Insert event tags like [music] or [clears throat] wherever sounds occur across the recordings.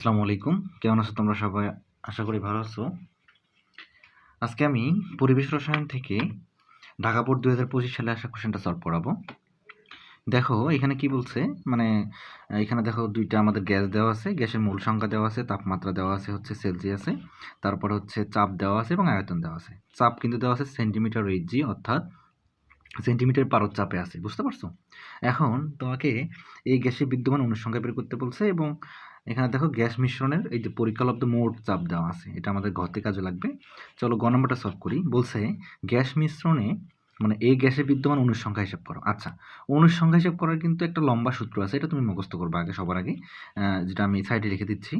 আসসালামু আলাইকুম। কেমন আছো তোমরা সবাই? আশা করি ভালো আছো। আজকে আমি পরিবেশ রসায়ন থেকে ঢাকা বোর্ড দুই হাজার পঁচিশ সালে আসা কোশ্চেনটা সলভ করাবো। দেখো, এখানে কি বলছে? মানে এখানে দেখো দুইটা আমাদের গ্যাস দেওয়া আছে, গ্যাসের মূল সংখ্যা দেওয়া আছে, তাপমাত্রা দেওয়া আছে, হচ্ছে সেলসিয়াসে তারপর হচ্ছে চাপ দেওয়া আছে এবং আয়তন দেওয়া আছে। চাপ কিন্তু দেওয়া আছে সেন্টিমিটার এইচজি অর্থাৎ সেন্টিমিটার পারদ চাপে আছে, বুঝতে পারছ? এখন তোমাকে এই গ্যাসের বিদ্যমান অনুসংখ্যা বের করতে বলছে এবং এখানে দেখো গ্যাস মিশ্রণের এই যে পরিকল্পিত মোট চাপ দেওয়া আছে, এটা আমাদের ঘরতে কাজে লাগবে। চলো গ নম্বরটা সলভ করি। বলছে, গ্যাস মিশ্রণে মানে এই গ্যাসের বিদ্যমান অনুসংখ্যা হিসাব করো। আচ্ছা অনুসংখ্যা হিসাব করার কিন্তু একটা লম্বা সূত্র আছে, এটা তুমি মুখস্থ করবে আগে, সবার আগে। যেটা আমি সাইডে রেখে দিচ্ছি,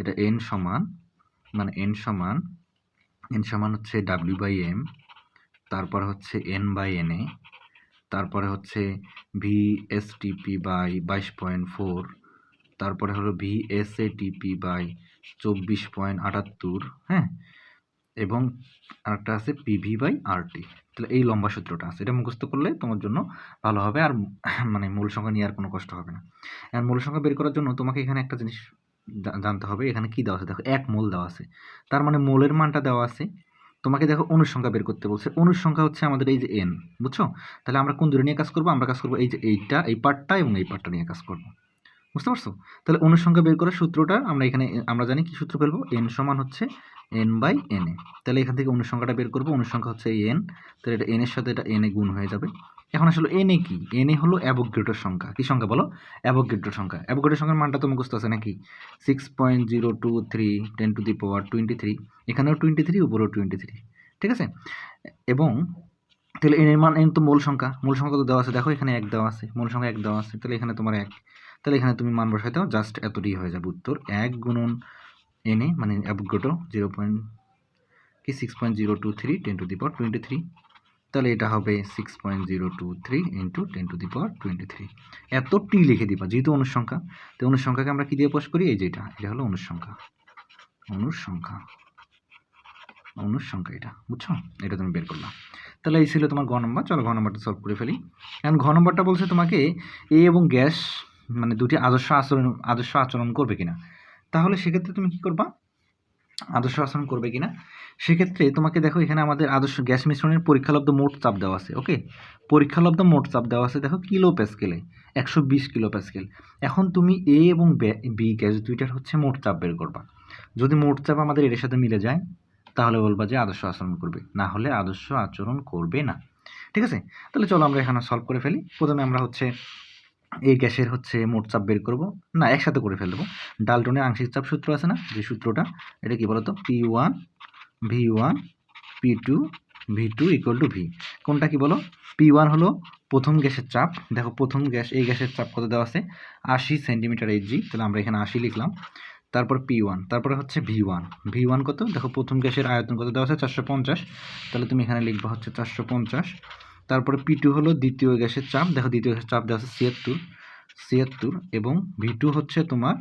এটা এন সমান মানে এন সমান এন সমান হচ্ছে ডাব্লিউ বাই এম তারপর হচ্ছে এন বাই এন এ, তারপরে হচ্ছে V S T P by বাইশ পয়েন্ট ফোর তারপরে হলো V S A T P by চব্বিশ পয়েন্ট আটাত্তর হ্যাঁ? এবং আরেকটা আছে পিভি বাই আরটি তাহলে এই লম্বা সূত্রটা আছে। এটা মুখস্থ করলে তোমার জন্য ভালো হবে আর [clears throat] মানে মূল সংখ্যা নিয়ে আর কোনো কষ্ট হবে না। আর মূল সংখ্যা বের করার জন্য তোমাকে এখানে একটা জিনিস জানতে হবে। এখানে কি দেওয়া আছে? দেখো, এক মোল দেওয়া আছে। তার মানে মোলের মানটা দেওয়া আছে। তোমাকে দেখো অনুসংখ্যা বের করতে বলছে। অনুসংখ্যা হচ্ছে আমাদের এই যে এন বুঝছ? তাহলে আমরা কোন দূরে নিয়ে কাজ করব? আমরা কাজ করব এই যে এইটা, এই পার্টটা এবং এই পার্টটা নিয়ে কাজ করব। বুঝতে পারছ? তাহলে অনুসংখ্যা বের করার সূত্রটা আমরা এখানে, আমরা জানি কি সূত্র ফেলব? এন সমান হচ্ছে এন বাই এন এ তাহলে এখান থেকে অনুসংখ্যাটা বের করব। অনুসংখ্যা হচ্ছে এন তাহলে এটা এন এর সাথে এটা এন এ গুণ হয়ে যাবে। এখন আসলে এন এ কি? এন এ হলো অ্যাভোগ্রেটোর সংখ্যা। কি সংখ্যা বলো? অ্যাভোগ্রেটোর সংখ্যা। অ্যাভোগ্রেটোর সংখ্যার মানটা তো মুখস্থ আছে নাকি? Six point zero two three ten to the power twenty three এখানেও টোয়েন্টি থ্রি উপরেও টোয়েন্টি থ্রি ঠিক আছে? এবং তাহলে এন এর মান এন তো মূল সংখ্যা। মূল সংখ্যা তো দেওয়া আছে। দেখো এখানে এক দেওয়া আছে। মূল সংখ্যা এক দেওয়া আছে। তাহলে এখানে তোমার এক। তাহলে এখানে তুমি মান বসাই দাও জাস্ট এতটি হয়ে যাবে উত্তর। এক গুণন এনে মানে অ্যাভোগ্রেটো জিরো পয়েন্ট কি six point zero two three ten to the power twenty three তাহলে এটা হবে six point zero two three into ten to the power twenty three এতটি লিখে দিবা, যেহেতু অনুসংখ্যা। তো অনুসংখ্যাকে আমরা কী দিয়ে পোস্ট করি? এই যেটা, এটা হলো অনুসংখ্যা। অনুসংখ্যা। অনুসংখ্যা এটা, বুঝছ? এটা তুমি বের করলাম তাহলে এই ছিল তোমার ঘ নম্বর চলো ঘ নম্বরটা সলভ করে ফেলি। কারণ ঘ নম্বরটা বলছে তোমাকে এ এবং গ্যাস মানে দুটি আদর্শ আচরণ আদর্শ আচরণ করবে কিনা। তাহলে সেক্ষেত্রে তুমি কি করবা? আদর্শ আচরণ করবে কিনা? সেক্ষেত্রে তোমাকে দেখো এখানে আমাদের আদর্শ গ্যাস মিশ্রণের পরীক্ষালব্ধ মোট চাপ দেওয়া আছে, ওকে? পরীক্ষালব্ধ মোট চাপ দেওয়া আছে দেখো কিলো প্যাসকেলে একশো বিশ কিলো প্যাসকেল এখন তুমি এ এবং বি গ্যাস দুইটার হচ্ছে মোট চাপ বের করবা। যদি মোট চাপ আমাদের এর সাথে মিলে যায়, তাহলে বলবা যে আদর্শ আচরণ করবে, না হলে আদর্শ আচরণ করবে না। ঠিক আছে? তাহলে চলো আমরা এখানে সলভ করে ফেলি। প্রথমে আমরা হচ্ছে এই গ্যাসের হচ্ছে মোট চাপ বের করব। না, একসাথে করে ফেলব। ডালটনের আংশিক চাপ সূত্র আছে না? যে সূত্রটা, এটা কি বলতো? P one V one P two V two equal to V কোনটা কি বলো? পি ওয়ান হলো প্রথম গ্যাসের চাপ। দেখো, প্রথম গ্যাস, এই গ্যাসের চাপ কত দেওয়া আছে? আশি সেন্টিমিটার এইচজি তাহলে আমরা এখানে আশি লিখলাম। তারপর পি ওয়ান তারপরে হচ্ছে ভি ওয়ান ভি ওয়ান কত? দেখো, প্রথম গ্যাসের আয়তন কত দেওয়া আছে? চারশো পঞ্চাশ। তাহলে তুমি এখানে লিখবা হচ্ছে চারশো পঞ্চাশ তারপরে পি টু হলো দ্বিতীয় গ্যাসের চাপ। দেখো দ্বিতীয় গ্যাসের চাপ দেওয়া আছে ছিয়াত্তর ছিয়াত্তর এবং ভি টু হচ্ছে তোমার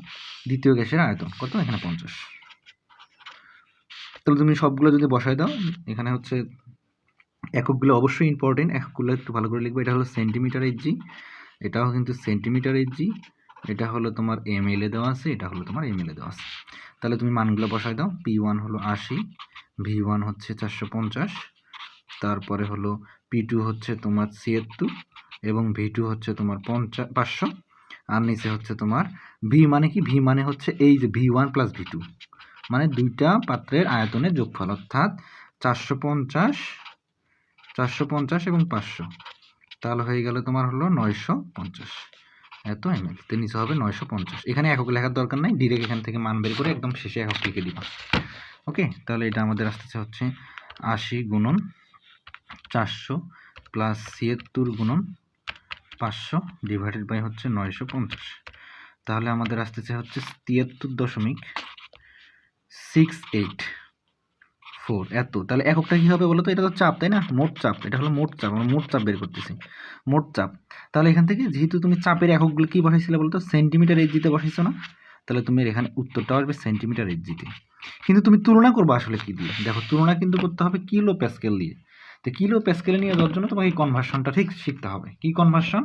দ্বিতীয় গ্যাসের আয়তন। কত? এখানে পঞ্চাশ। তাহলে তুমি সবগুলো যদি বসায় দাও, এখানে হচ্ছে এককগুলো অবশ্যই ইম্পর্টেন্ট এককগুলো একটু ভালো করে লিখবে। এটা হলো সেন্টিমিটার এইচজি এটাও কিন্তু সেন্টিমিটার এইচজি এটা হলো তোমার এম এল এ দেওয়া আছে, এটা হলো তোমার এম এল এ দেওয়া আছে। তাহলে তুমি মানগুলো বসায় দাও। পি ওয়ান হলো আশি ভি ওয়ান হচ্ছে চারশো পঞ্চাশ তারপরে হলো পি টু হচ্ছে তোমার ছিয়াত্তর এবং ভি টু হচ্ছে তোমার পঞ্চা পাঁচশো। আর নিচে হচ্ছে তোমার ভি মানে কি? ভি মানে হচ্ছে এই যে V one plus V two মানে দুইটা পাত্রের আয়তনের যোগফল, অর্থাৎ চারশো পঞ্চাশ চারশো পঞ্চাশ এবং পাঁচশো। তাহলে হয়ে গেল তোমার হলো নয়শো পঞ্চাশ। এত এমএল তো নিচে হবে নয়শো পঞ্চাশ। এখানে একক লেখার দরকার নাই ডিরেক্ট এখান থেকে মান বের করে একদম শেষে একক লিখে দিবা। ওকে তাহলে এটা আমাদের আসতেছে হচ্ছে আশি গুণন চারশো প্লাস ছিয়াত্তর গুণন পাঁচশো ডিভাইডেড বাই হচ্ছে নয়শো পঞ্চাশ। তাহলে আমাদের আসতেছে হচ্ছে তিয়াত্তর দশমিক সিক্স এইট ফোর এত, তাহলে এককটা কী হবে বলো তো এটা তো চাপ, তাই না? মোট চাপ, এটা হলো মোট চাপ, আমরা মোট চাপ বের করতেছি, মোট চাপ। তাহলে এখান থেকে যেহেতু তুমি চাপের এককগুলো কী বসাইছিলে বলো তো সেন্টিমিটার এইচজিতে বসাইছো না? তাহলে তুমি এখানে উত্তরটা আসবে সেন্টিমিটার এইচজিতে কিন্তু তুমি তুলনা করবে আসলে কী দিয়ে? দেখো, তুলনা কিন্তু করতে হবে কিলো প্যাসকেল দিয়ে। তো কিলো প্যাসকেলে নিয়ে যাওয়ার জন্য তোমাকে এই কনভার্সনটা ঠিক শিখতে হবে। কি কনভার্সন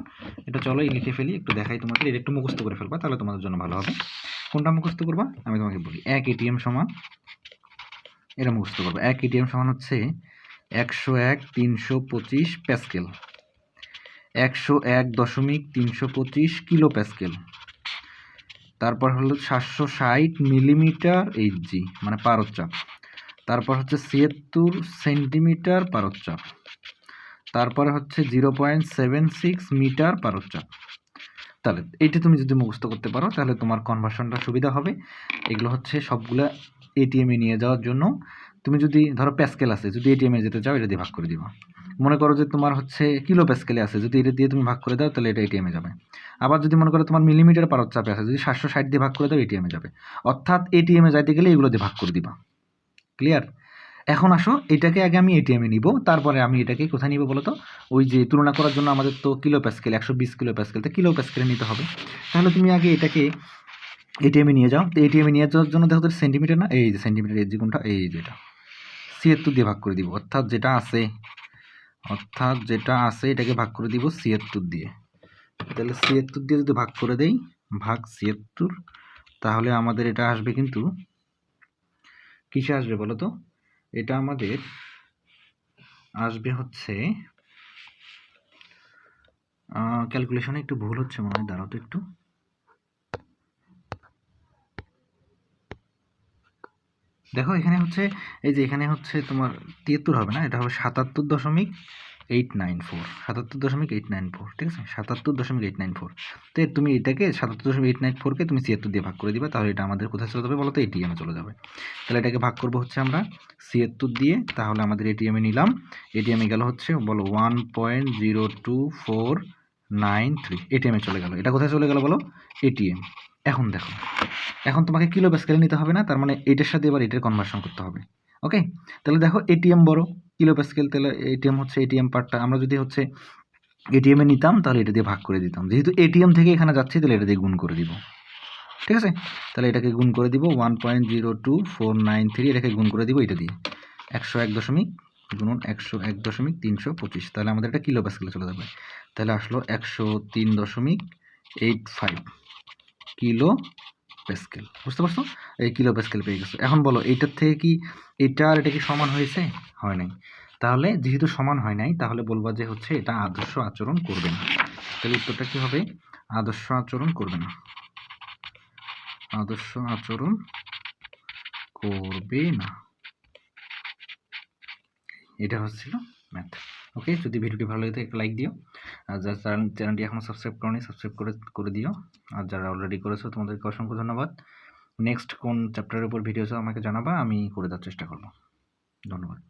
এটা চলো এই লিখে ফেলি, একটু দেখাই তোমাকে, এটা একটু মুখস্থ করে ফেলবা, তাহলে তোমাদের জন্য ভালো হবে। কোনটা মুখস্থ করবা? আমি তোমাকে বলি, এক এটিএম সমান, এটা মুখস্থ করব। এক এটিএম সমান হচ্ছে একশো এক তিনশো পঁচিশ প্যাসকেল একশো এক দশমিক তিনশো পঁচিশ কিলো প্যাসকেল তারপর হলো সাতশো ষাট মিলিমিটার এইচজি মানে পারদচাপ তারপর হচ্ছে ছিয়াত্তর সেন্টিমিটার পারদচাপ তারপরে হচ্ছে zero point seven six metre পারদচাপ তাহলে এইটা তুমি যদি মুখস্থ করতে পারো, তাহলে তোমার কনভার্সনটা সুবিধা হবে। এগুলো হচ্ছে সবগুলা এটিএমে নিয়ে যাওয়ার জন্য। তুমি যদি, ধরো প্যাসকেল আছে, যদি এটিএমে যেতে চাও, এটা দিয়ে ভাগ করে দিবা। মনে করো যে তোমার হচ্ছে কিলো প্যাসকেলে আছে, যদি এটা দিয়ে তুমি ভাগ করে দাও, তাহলে এটা এটিএমে যাবে। আবার যদি মনে করো তোমার মিলিমিটার চাপে আছে, যদি সাতশো ষাট দিয়ে ভাগ করে দাও এটিএমে যাবে। অর্থাৎ এটিএমে যাইতে গেলে এগুলো দিয়ে ভাগ করে দিবা। ক্লিয়ার এখন আসো, এটাকে আগে আমি এটিএমে নিব, তারপরে আমি এটাকে কোথায় নিব বলো তো ওই যে তুলনা করার জন্য আমাদের তো কিলো প্যাসকেল একশো বিশ কিলো প্যাসকেল তো কিলো প্যাসকেলে নিতে হবে। তাহলে তুমি আগে এটাকে এটিএমে নিয়ে যাও। তো এটিএমে নিয়ে যাওয়ার জন্য দেখো তো সেন্টিমিটার না? এই যে সেন্টিমিটার এই যে কোনটা এই যেটা ছিয়াত্তর দিয়ে ভাগ করে দিব, অর্থাৎ যেটা আছে, অর্থাৎ যেটা আছে, এটাকে ভাগ করে দিব ছিয়াত্তর দিয়ে। তাহলে ছিয়াত্তর দিয়ে যদি ভাগ করে দেই, ভাগ ছিয়াত্তর, তাহলে আমাদের এটা আসবে কিন্তু কিসে আসবে বলো তো? এটা আমাদের আসবে হচ্ছে ক্যালকুলেশনে একটু ভুল হচ্ছে মনে হয়, দাঁড়াও তো একটু। দেখো এখানে হচ্ছে, এই যে এখানে হচ্ছে তোমার তিয়াত্তর হবে না? এটা হবে সাতাত্তর দশমিক এইট নাইন ফোর সাতাত্তর দশমিক এইট নাইন ফোর ঠিক আছে? সাতাত্তর দশমিক এইট নাইন ফোর তো তুমি এটাকে সাতাত্তর দশমিক এইট নাইন ফোরকে তুমি ছিয়াত্তর দিয়ে ভাগ করে দিবে, তাহলে এটা আমাদের কোথায় চলে যাবে বলো তো? এটিএমে চলে যাবে। তাহলে এটাকে ভাগ করব হচ্ছে আমরা ছিয়াত্তর দিয়ে, তাহলে আমাদের এটিএমে নিলাম। এটিএমে গেল হচ্ছে, বলো one point zero two four nine three এটিএমে চলে গেল। এটা কোথায় চলে গেল বলো? এটিএম এখন দেখো, এখন তোমাকে কিলো প্যাসকেলে নিতে হবে না, তার মানে এটার সাথে এবার এটার কনভার্সন করতে হবে। ওকে তাহলে দেখো এটিএম বড়। কিলো প্যাসকেল তাহলে এটিএম হচ্ছে এটিএম পার্টটা। আমরা যদি হচ্ছে এটিএমে নিতাম, তাহলে এটা দিয়ে ভাগ করে দিতাম। যেহেতু এটিএম থেকে এখানে যাচ্ছে, তাহলে এটা দিয়ে গুণ করে দিব। ঠিক আছে? তাহলে এটাকে গুণ করে দিব one point zero two four nine three এটাকে গুণ করে দিব এটা দিয়ে। একশো এক দশমিক গুণন একশো এক দশমিক তিনশো পঁচিশ। তাহলে আমাদের এটা কিলো প্যাসকেলে চলে যাবে। তাহলে আসলো একশো তিন দশমিক এইট ফাইভ। কিলো প্যাসকেল বুঝতে পারছ? এই কিলো প্যাসকেল পেয়ে গেছো। এখন বলো, এইটার থেকে কি এটা আর এটা কি সমান হয়েছে? হয় নাই। তাহলে যেহেতু সমান হয় নাই, তাহলে বলবা যে হচ্ছে এটা আদর্শ আচরণ করবে না। তাহলে উত্তরটা কি হবে? আদর্শ আচরণ করবে না। আদর্শ আচরণ করবে না। এটা হচ্ছিল ম্যাথ ওকে যদি ভিডিওটি ভালো লাগে একটা লাইক দিও। আর যারা চ্যানেলটি এখনও সাবস্ক্রাইব করনি সাবস্ক্রাইব করে করে দিও। আর যারা অলরেডি করেছ, তোমাদেরকে অসংখ্য ধন্যবাদ। নেক্সট কোন চ্যাপ্টারের উপর ভিডিও আমাকে জানাবা, আমি করে দেওয়ার চেষ্টা করব। ধন্যবাদ।